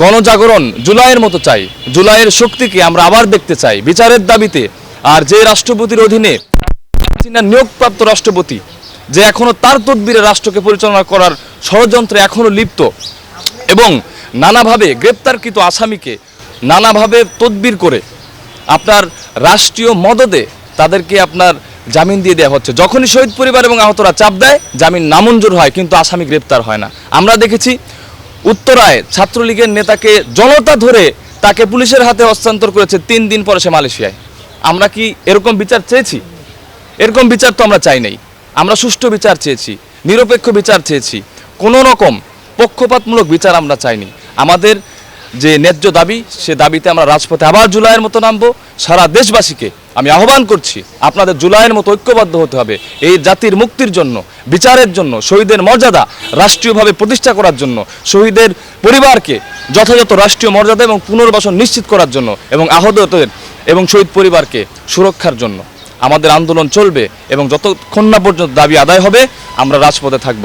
গণজাগরণ জুলাইয়ের মতো চাই। জুলাইয়ের শক্তিকে আমরা আবার দেখতে চাই। বিচারের দাবিতে আর যে রাষ্ট্রপতির অধীনে নিয়োগপ্রাপ্ত রাষ্ট্রপতি, যে এখনও তার তদবিরে রাষ্ট্রকে পরিচালনা করার ষড়যন্ত্রে এখনও লিপ্ত এবং নানাভাবে গ্রেপ্তারকৃত আসামিকে নানাভাবে তদবির করে আপনার রাষ্ট্রীয় মদদে তাদেরকে আপনার জামিন দিয়ে দেওয়া হচ্ছে। যখনই শহীদ পরিবার এবং আহতরা চাপ দেয়, জামিন নামঞ্জুর হয়, কিন্তু আসামি গ্রেপ্তার হয় না। আমরা দেখেছি উত্তরায় ছাত্রলীগের নেতাকে জনতা ধরে তাকে পুলিশের হাতে হস্তান্তর করেছে তিন দিন পরে সে মালয়েশিয়ায়। আমরা কি এরকম বিচার চেয়েছি? এরকম বিচার তো আমরা চাই নাই। আমরা সুষ্ঠু বিচার চেয়েছি, নিরপেক্ষ বিচার চেয়েছি। কোনো রকম পক্ষপাতমূলক বিচার আমরা চাইনি। আমাদের যে ন্যায্য দাবি, সে দাবিতে আমরা রাজপথে আবার জুলাইয়ের মতো নামবো। সারা দেশবাসীকে আমি আহ্বান করছি, আপনাদের জুলাইয়ের মতো ঐক্যবদ্ধ হতে হবে এই জাতির মুক্তির জন্য, বিচারের জন্য, শহীদের মর্যাদা রাষ্ট্রীয়ভাবে প্রতিষ্ঠা করার জন্য, শহীদের পরিবারকে যথাযথ রাষ্ট্রীয় মর্যাদা এবং পুনর্বাসন নিশ্চিত করার জন্য এবং আহতদের এবং শহীদ পরিবারকে সুরক্ষার জন্য। আমাদের আন্দোলন চলবে এবং যতক্ষণ না পর্যন্ত দাবি আদায় হবে, আমরা রাজপথে থাকব।